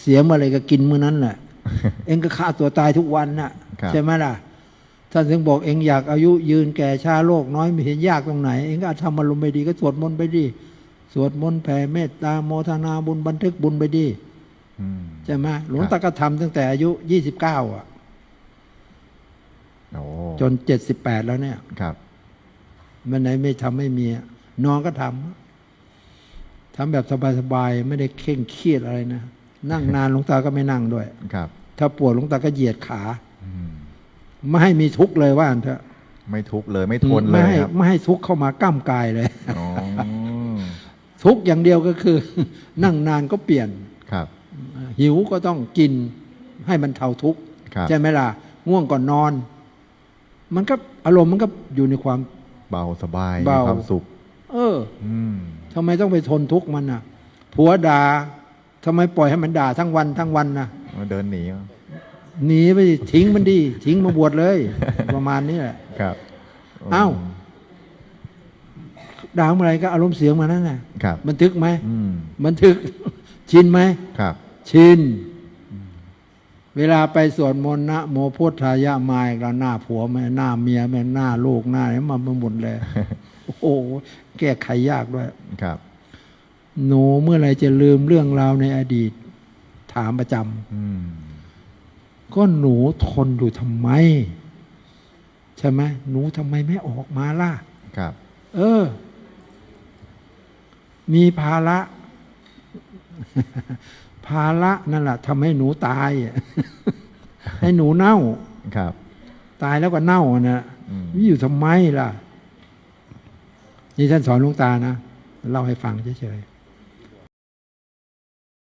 เสียเมื่อไหรก็กินมื้อนั้นแหละเองก็ฆ่าตัวตายทุกวันน่ะครับใช่ไหมล่ะ ท่านถึงบอกเองอยากอายุยืนแก่ชาโลกน้อยไม่เห็นยากตรงไหน เองก็ทำอารมณ์ไปดีก็สวดมนต์ไปดี สวดมนต์แผ่เมตตาโมทนาบุญบันทึกบุญไปดีอืมใช่ไหมหลวงตาก็ทำตั้งแต่อายุยี่สิบเก้าอะโอ้จนเจ็ดสิบแปดแล้วเนี่ย ครับ มันไหนไม่ทำไม่มีอะนอนก็ทำทำแบบสบายๆ ไม่ได้เคร่งเครียดอะไรนะ นั่งนานหลวงตาก็ไม่นั่งด้วยครับ ถ้าปวดหลวงตาก็เหยียดขาอืมไม่ให้มีทุกข์เลยว่าอันเถอะไม่ทุกข์เลยไม่ทนเลไม่ยให้ครับไม่ให้ทุกข์เข้ามาก้ามกายเลยอ๋อทุกข์อย่างเดียวก็คือ นั่งนานก็เปลี่ยนครับ หิวก็ต้องกินให้มันเท่าทุกข์ครับใช่ไหมล่ะง่วงก่อนนอน มันก็อารมณ์มันก็อยู่ในความเบาสบายเบามีความสุข เอออืมทำไมต้องไปทนทุกข์มันน่ะ ผัวด่า ทำไมปล่อยให้มันด่าทั้งวันทั้งวันน่ะเดินหนีหนีไปดิทิ้งมันดี ทิ้งมาบวชเลย ประมาณนี้แหละครับเอ้าด่าเมื่อไหรก็อารมณ์เสียงมานั่นน่ะครับบันทึกไหมอืมบันทึกชินไหมครับ ชิน เวลาไปสวดมนต์นะโมพุทธายะมาอีกแล้วหน้าผัวแม่หน้าเมียแม่หน้าลูกหน้าอะไรมาหมดเลย โอ้โหแก้ไขยากด้วยครับ หนูเมื่อไหรจะลืมเรื่องราวในอดีต ถามประจอืมำก็หนูทนอยู่ทำไม ใช่ไหมหนูทำไมไม่ออกมาล่ะ ครับ เออ มีภาระ ภาระนั่นแหละทำให้หนูตายอะให้หนูเน่า ครับ ตายแล้วก็เน่าอะนะอืมวิอยู่ทำไมล่ะ นี่ท่านสอนหลุงตานะ เล่าให้ฟังเฉยๆ